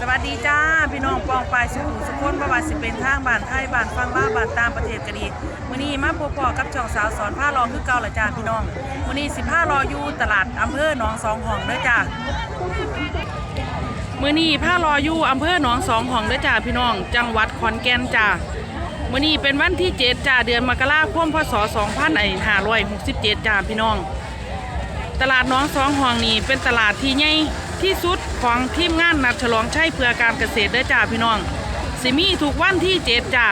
สวัสดีจ้า พี่น้องปองปลายสุขุมสุขคนประวัติสิเป็นทางบ้านไทยบ้านฟังล่าบ้านตามประเทศก็ดีมื้อนี้มาพบปอกับช่องสาวสอนผ้ารอคือเก่าละจ้าพี่น้องมื้อนี้สิผ้ารออยู่ตลาดอำเภอหนองสองห้องเด้อจ้ามื้อนี้ผ้ารออยู่อำเภอหนองสองห้องเด้อจ้าพี่น้อง จังหวัดขอนแก่นจ้ามื้อนี้เป็นวันที่7จ้าเดือนมกราคมพศ2567จ้าพี่น้อง ตลาดหนองสองห้องนี้เป็นตลาดที่ใหญ่ ที่สุดของทีมงานนัดฉลองใชัยเพื่อการเกษตรเด้อจ้าพี่น้อง สิมีทุกวันที่เจ็ดจ้า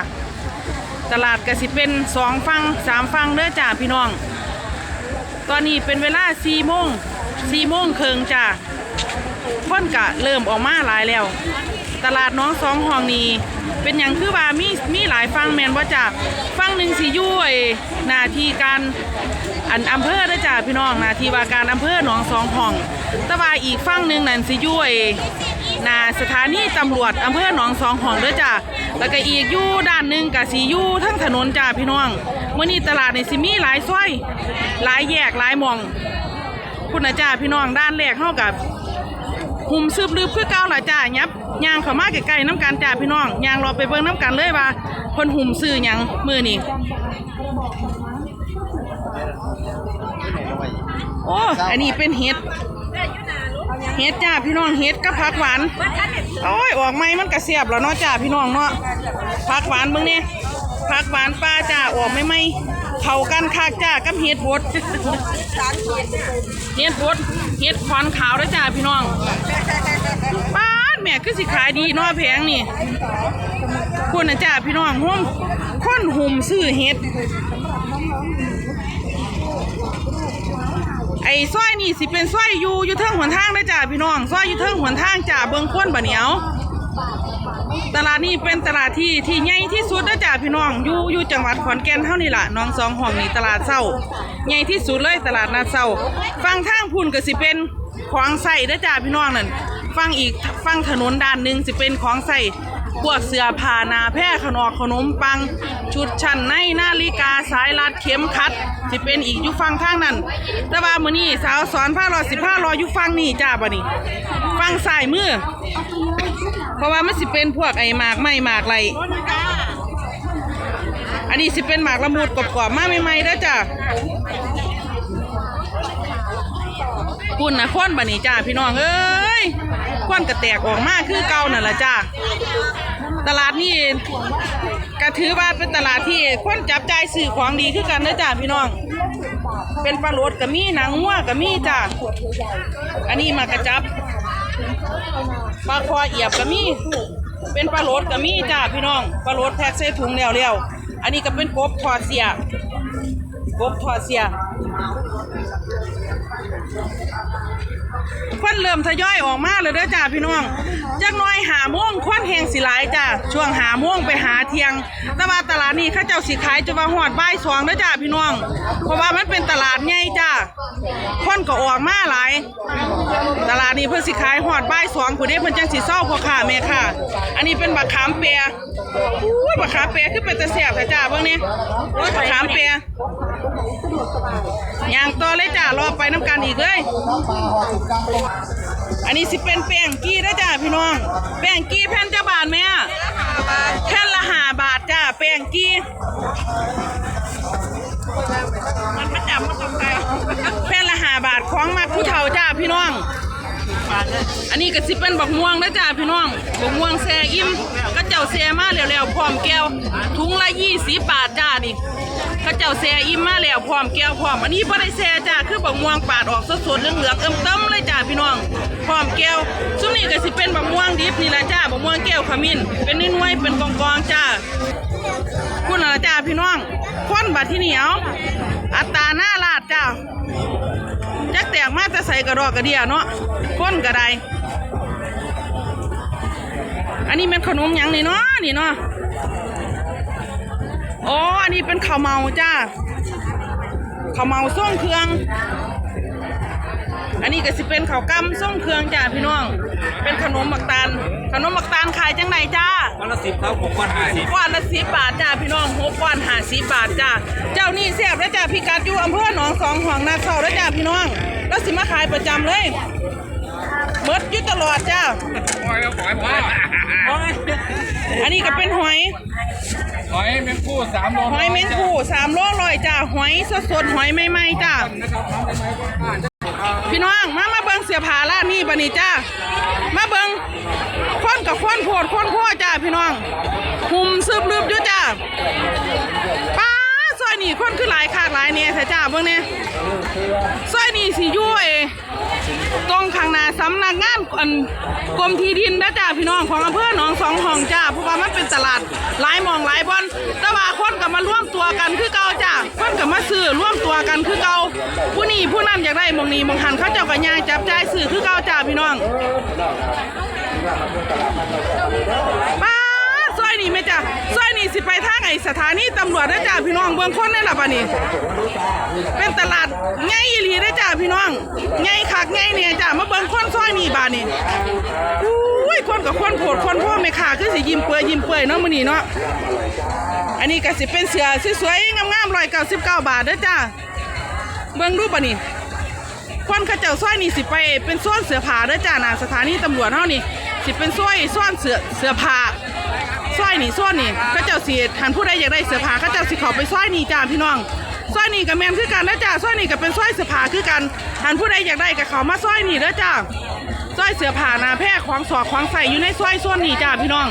ตลาดกสิเป็นสองฟังสามฟังเด้อจ้าพี่น้อง ตอนนี้เป็นเวลาสี่โมงสี่โมงครึ่งจ้าคนกะเริ่มออกมาหลายแล้ว ตลาดน้องสองห้องนี้เป็นอย่างคือว่ามีมีหลายฟังแมนว่าจ้าฟังหนึ่งสิอยุ่ไอ้หน้าที่การ อันอำเภอเด้จ้าพี่น้องนาทีว่าการอำเภอหนองสองห้องต่ว่าอีกฝั่งหนึ่งนั่นสิยุ่ไอ้หนาสถานีตำรวจอำเภอหนองสองห้องด้อจ้าแล้วก็อีกยู่ด้านหนึ่งกับสียู่ทั้งถนนจ้าพี่น้องเมื่อนี้ตลาดในสิมีหลายซอยหลายแยกหลายมอง คุณนะจ้าพี่น้องด้านแรกเข้ากับหุ่มซึบลืบคือเก้าหล่ะจ้ายับยางเขามาใกล้ๆน้ำกันจ้าพี่น้องยางรอไปเบิ่งน้ำกันเลยว่าคนหุ่มซื้อยังมือนี่ โอ้อันนี้เป็นเห็ดเห็ดจ้าพี่น้องเห็ดกับผักหวานโอ้ยออกไหมมันกระเสียบแล้วเนาะจ้าพี่น้องเนาะผักหวานเบิ่งเนี่ยผักหวานป้าจ้าออกไม่ไหมเข้ากันคักจ้ากับเห็ดบดเฮ็ดบดเฮ็ดควันขาวด้วยจ้าพี่น้องป้าดแม่คือสิขายดีเนาะแพงนี่คุณนะจ้าพี่น้องหุ่มคนหุ่มซื้อเฮ็ด ไอ้ซอยนี่สิเป็นซอยอยู่อยู่เทิงหนทางนะจ้าพี่น้องซอยอยู่เทิงหนทางจ้าเบิงคนบะเหนียวตลาดนี้เป็นตลาดที่ที่ใหญ่ที่สุดนะจ้าพี่น้องอยู่อยู่จังหวัดขอนแก่นเท่านี้ละน้องสองห้องนี่ตลาดเศร้าใหญ่ที่สุดเลยตลาดนัดเศร้าฟังทางพุ่นก็สิเป็นของใส่นะจ้าพี่น้องนั่นฟังอีกฟังถนนด้านหนึ่งสิเป็นของใส่ พวกเสื้อผ้านาแพร่ขนมขนมปัง ชุดชั้นในนาฬิกาสายรัดเข็มขัดสิเป็นอีกอยู่ฟังทางนั้นแต่ว่ามื้อนี้สาวสอนผ้ารอสิผ้ารออยู่ฟังนี่จ้าบ่นี่ฟังสายมือ เพราะว่ามันสิเป็นพวกไอ้หมากไม้หมากไรอันนี้สิเป็นหมากละมุดกรอบๆมาใหม่ๆแล้วจ้ะคุณนะค้นบะนี่จ้าพี่น้องเอ้ย ค้นกระแตกออกมาคือเก่านั่นแหละจ้าตลาดนี่ก็ถือว่าเป็นตลาดที่คนจับจ่ายซื้อของดีคือกันนะจ้าพี่น้อง เป็นปลาโรดกับมีหนังงัวกับมีจ้าอันนี้มากระจับปลาคอเอียบก็มีเป็นปลาโหลดก็มีจ้าพี่น้องปลาโหลดแพ็กใส่ถุงแล้วแล้วอันนี้ก็เป็นกบทอดเสียกบทอดเสีย ควันเริ่มทยอยออกมาเลยเด้อจ้าพี่น้องจักน้อยหาม่วงควันแหงสิหลายจ้าช่วงหาม่วงไปหาเทียง แต่ว่าตลาดนี้ข้าเจ้าสิขายจะว่าหอดบ่ายสองเด้อจ้าพี่น้อง เพราะว่ามันเป็นตลาดใหญ่ คนก็ออกมาหลาย ตลาดนี้เพิ่นสิขายหอดบ่ายสองผู้เด้เพิ่นจังสิเศร้าพ่อค้าแม่ค่ะ อันนี้เป็นบักขามเปียอุ้ยบักขามเปียคือเป็นตะเสียบแต่จ้าเบิ่งนี่บักขามเปียย่างต่อเลยจ้ารอไปน้ำกันอีกเลย อันนี้สิเป็นแป้งกี้เด้จ้าพี่น้อง แป้งกี้แผ่นจะบาทไหมอะแผ่นละหาบาทจ้าแป้งกี้ มันประจำมันตรงใจแผ่นล บาทของมักผู้เฒ่าจ้าพี่น้อง อันนี้ก็สิเป็นบักม่วงนะจ้าพี่น้องบักม่วงแซ่อิ่มก็เจ้าแซ่มาแล้วๆพร้อมแก้วถุงละยี่สิบบาทจ้านี่ก็เจ้าแซ่อิ่มมาแล้วพร้อมแก้วพร้อมอันนี้บ่ได้แซ่จ้าคือบักม่วงปาดออกสดๆเหลืองๆเอิ่มเต้มเลยจ้าพี่น้องพร้อมแก้วซุมนี้ก็สิเป็นบักม่วงดิบนี่ละจ้าบักม่วงแก้วขมิ้นเป็นน้อยเป็นกองๆจ้าคุณน่ะล่ะจ้าพี่น้องคนบัดที่เหนียวอัตราหน้าลาดจ้า จักแตกมาจะใส่กระดอกกระเดียเนาะก้นกระไดอันนี้เป็นขนมหยังนี่เนาะนี่เนาะอ๋ออันนี้เป็นข้าวเมาจ้าข้าวเมาส้มเครื่อง อันนี้ก็สิเป็นข้าวกำส่งเครื่องจ้าพี่น้อง เป็นขนมหมักตาลขนมหมักตาลขายจังไหนจ้า วันละสิบครับผมวันห้าสิบก้อนละสิบบาทจ้าพี่น้องหกก้อนห้าสิบบาทจ้าเจ้านี่แซ่บแล้วจ้าพี่กัดอยู่อำเภอหนองสองห้องนาเศร้าแล้วจ้าพี่น้องแล้วสิมาขายประจำเลย เมดอยู่ตลอดจ้าปล่อยก็ปล่อยไปนี้ก็เป็นหอยหอยแมงคู่สามโลหอยแมงคู่สามโลร้อยจ้าหอยสดๆหอยใหม่ๆจ้านะครับทำได้ไหมก็ผ่านพี่น้องมามาเบิ่งเสียผาร้านนี้บัดนี้จ้ามาเบิ่งควนกับควนโพดควนพ่อจ้าพี่น้องหุ่มซึบลืบอยู่จ้าป้าซ อยนี่คนคือหลายคากหลายเนี่ยแท้จ้าเบิ่งเนี่ยซอยนี่สิยู่ไอ้ตรงข้างหน้าสำนักงานอันกรมที่ดินนะจ้าพี่น้องของอำเภอหนองสองห้องจ้าเพราะว่ามันเป็นตลาดหลายมองหลายบอนแต่ว่าคนก็มาร่วมตัวกันคือเก่าจ้าคนก็มาซื้อร่วมตัวกันคือเก่าผู้นี้ผู้นั้นอยากได้หมองนี้หมองหันเขาเจ้าก็ย่างจับจ่ายซื้อคือเก่าจ้าพี่น้องป้า อยนี่ไหมจ้าซอยนี่สิไปทางไอสถานีตำรวจนะจ้าพี่น้องเบื้องคนนี่แหละป่ะนี่เป็นตลาดไงอีหลีนะจ้าพี่น้องไงคักไงเนี่ยจ้ามาเบิ่งคนซอยนี่บ้านี่อุ้ยคนกับคนโผดคนพ่อไม่ขาคือสิยิ้มเปื่อยยิ้มเปื่อยเนาะมื้อนี้เนาะอันนี้ก็สิเป็นเสือสวยๆงามๆร้อยเก้าสิบเก้าบาทเด้จ้าเบิ่งรูปปะนี่คนเขาเจ้าซอยนี่สิไปเป็นส่วนเสือผาเด้อจ้าน่ะสถานีตำรวจเฮานี่สิเป็นซอยส่วนเสือเสือผา ซอยนี่ส่วนนี่เขาเจ้าสิทันผู้ใดอยากได้เสือผ้าเขาเจ้าสิเข้าไปซอยนี่จ้าพี่น้องซอยนี่กับแมนคือกันนะจ้าซอยนี่ก็เป็นซอยเสือผ้าคือกันทันผู้ใดอยากได้ก็เขามาซอยนี่เด้อจ้าซอยเสือผ่านาแพร่ขวางสอกขวางใส่อยู่ในซอยส่วนนี้จ้าพี่น้อง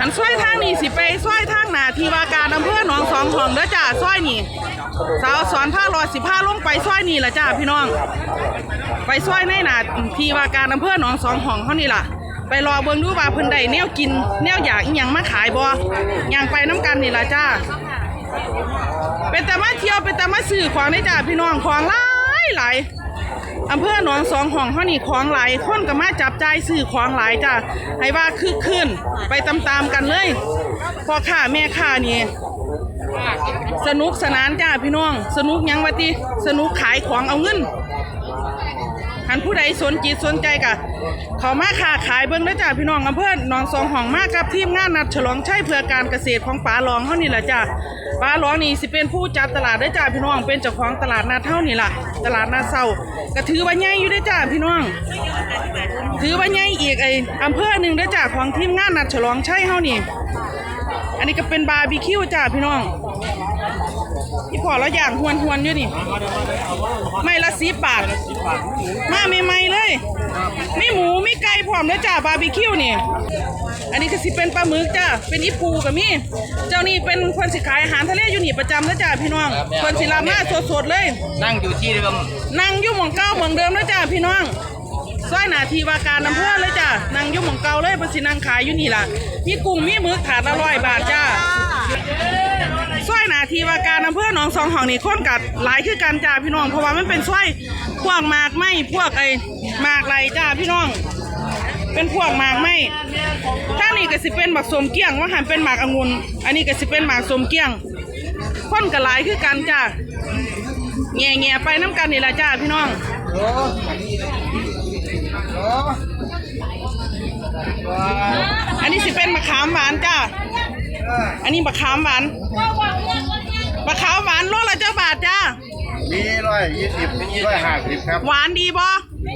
หันซอยทางนี้สิไปซอยทางหนาทีวาการอำเภอหนองสองห้องเด้อจ้าซอยนี้สาวสอนผ้ารอสิผ้าลงไปซอยนี้ละจ้าพี่น้อง ไปซอยในหนาทีวาการอำเภอหนองสองห้องเขานี่ล่ะ ไปรอเบิ่งดูว่าเพิ่นได้แนวกิน แนวอยากอีหยังมาขายบ่ย่างไปน้ำกันนี่ล่ะจ้า เป็นแต่มาเที่ยวเป็นแต่มาซื้อของนี่จ้าพี่น้องของหลายหลายอำเภอหนองสองห้องเฮานี่ของหลายคนก็มาจับจ่ายซื้อของหลายจ้ะให้ว่าคึกคืนไปตามๆกันเลยพ่อค้าแม่ค้านี่สนุกสนานจ้าพี่น้อง สนุกหยังวะติสนุกขายของเอาเงิน หันผู้ใดสนจิตสนใจกะเขามาค้าขายเบิ่งเด้จ้าพี่น้องอำเภอหนองสองห้องมากับทีมงานนัดฉลองชัยเพื่อการเกษตรของป๋าหลองเฮานี่แหละจ้าป๋าหลองนี่สิเป็นผู้จัดตลาดเด้จ้าพี่น้องเป็นเจ้าของตลาดนัดเฮานี่ล่ะ ตลาดนัดเซาก็ถือว่าใหญ่อยู่เด้จ้าพี่น้อง ถือว่าใหญ่อีกไออำเภอหนึ่งเด้จ้าของทีมงานนัดฉลองชัยเฮานี่ อันนี้ก็เป็นบาร์บีคิวจ้าพี่น้อง ที่พอเราอย่างหวนหวนๆอยู่นี่ไม่ละสิบบาทมาใหม่ๆเลยมีหมูมีไก่พร้อมเด้อจ้าบาร์บีคิวนี่ อันนี้ก็สิเป็นปลาหมึกจ้าเป็นอีปูกับมีเจ้านี่เป็นคนสิขายอาหารทะเลอยู่นี่ประจำเด้อจ้าพี่น้องคนสิลามาสดๆเลย นั่งอยู่ที่เดิมนั่งอยู่หมองเก้าหมองเดิมแล้วจ้าพี่น้องซอยหนาทีว่าการอำเภอเลยจ้านั่งอยู่หมองเก้าเลยเพนสินั่งขายอยู่นี่ล่ะมีกุ้งมีหมึกถาดละร้อยบาทจ้า ซอยหนาทีว่าการอำเภอหนองสองห้องนี่คนกัดหลายคือกันจ้าพี่น้อง เพราะว่ามันเป็นซอยพวกหมากไม้พวกไอ้หมากไรจ้าพี่น้อง เป็นพวกหมากไม้ถ้านี่ก็สิเป็นหมากสมเกี้ยงว่าหันเป็นหมากองุ่นอันนี้ก็สิเป็นหมากสมเกี้ยง คนก็หลายคือกันจ้าแง่แง่ไปน้ำกันนี่ละจ้าพี่น้องอันนี้สิเป็นมะขามหวานจ้า อันนี้มะขามหวานมะขามหวานโลละเจ้าบาทจ้า มีร้อยยี่สิบร้อยห้าสิบครับหวานดีบ่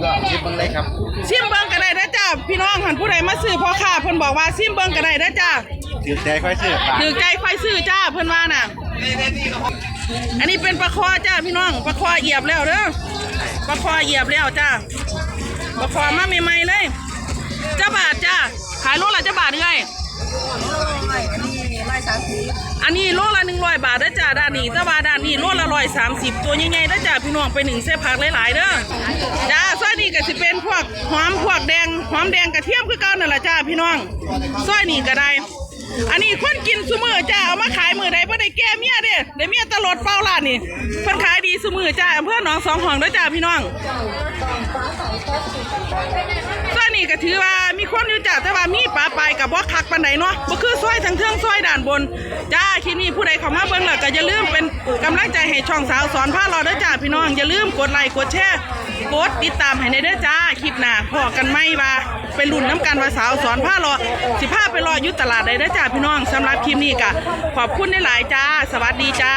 ก็ชิมเบิ้งเลยครับซิมเบิ้งก็ได้นะจ้า พี่น้องหันผู้ใดมาซื้อพ่อค้าเพิ่นบอกว่าซิมเบิ้งก็ได้นะจ้าถือใจค่อยซื้อปากถือใจไฟซื้อจ้าเพิ่นว่าน่ะ อันนี้เป็นปลาคอจ้าพี่น้องปลาคอเหยียบแล้วเด้อปลาคอเหยียบแล้วจ้าปลาคอมาใหม่ๆเลยเจ้าบาทจ้าขายโลละเจ้าบาทเลย อันนี้โลละหนึ่งร้อยบาทเด้จ้าด้านนี้แต่ว่าด้านนี้โลละร้อยสามสิบตัวใหญ่ๆเด้จ้าพี่น้องไปหนึ่งเส้ผักหลายๆเด้อจ้าซอยนี้ก็สิเป็นพวกหอมพวกแดงหอมแดงกระเทียมคือเก่านั่นแหละจ้าพี่น้องซอยนี้ก็ได้ อันนี้คนกินซุมือจ้าเอามาขายมือใดบ่อได้แก้เมียเด้ได้เมียตลอดเฝ้าร้านนี่เพิ่นขายดีซุมือจ้าอำเภอหนองสองห้องเด้จ้าพี่น้องซอยนี้ ก็ถือว่ามีคนอยู่จ้าแต่ว่ามีปลาปลายกับบ่คักปานใดเนาะบ่คือซอยทั้งเทิงซอยด้านบน จ้าคลิปนี้ผู้ใดเข้ามาเบิ่งแล้วก็อย่าลืมเป็นกำลังใจให้ช่องสาวสอนพาเราเด้อจ้าพี่น้องอย่าลืมกดไลค์กดแชร์กดติดตามให้ในเด้อจ้าคลิปหน้าพอกันไหมว่าไปลุ้นน้ำกันว่าสาวสอนพาราสิพาไปรอยู่ตลาดใดเด้อจ้าพี่น้องสำหรับคลิปนี้ก็ขอบคุณหลายจ้า สวัสดีจ้า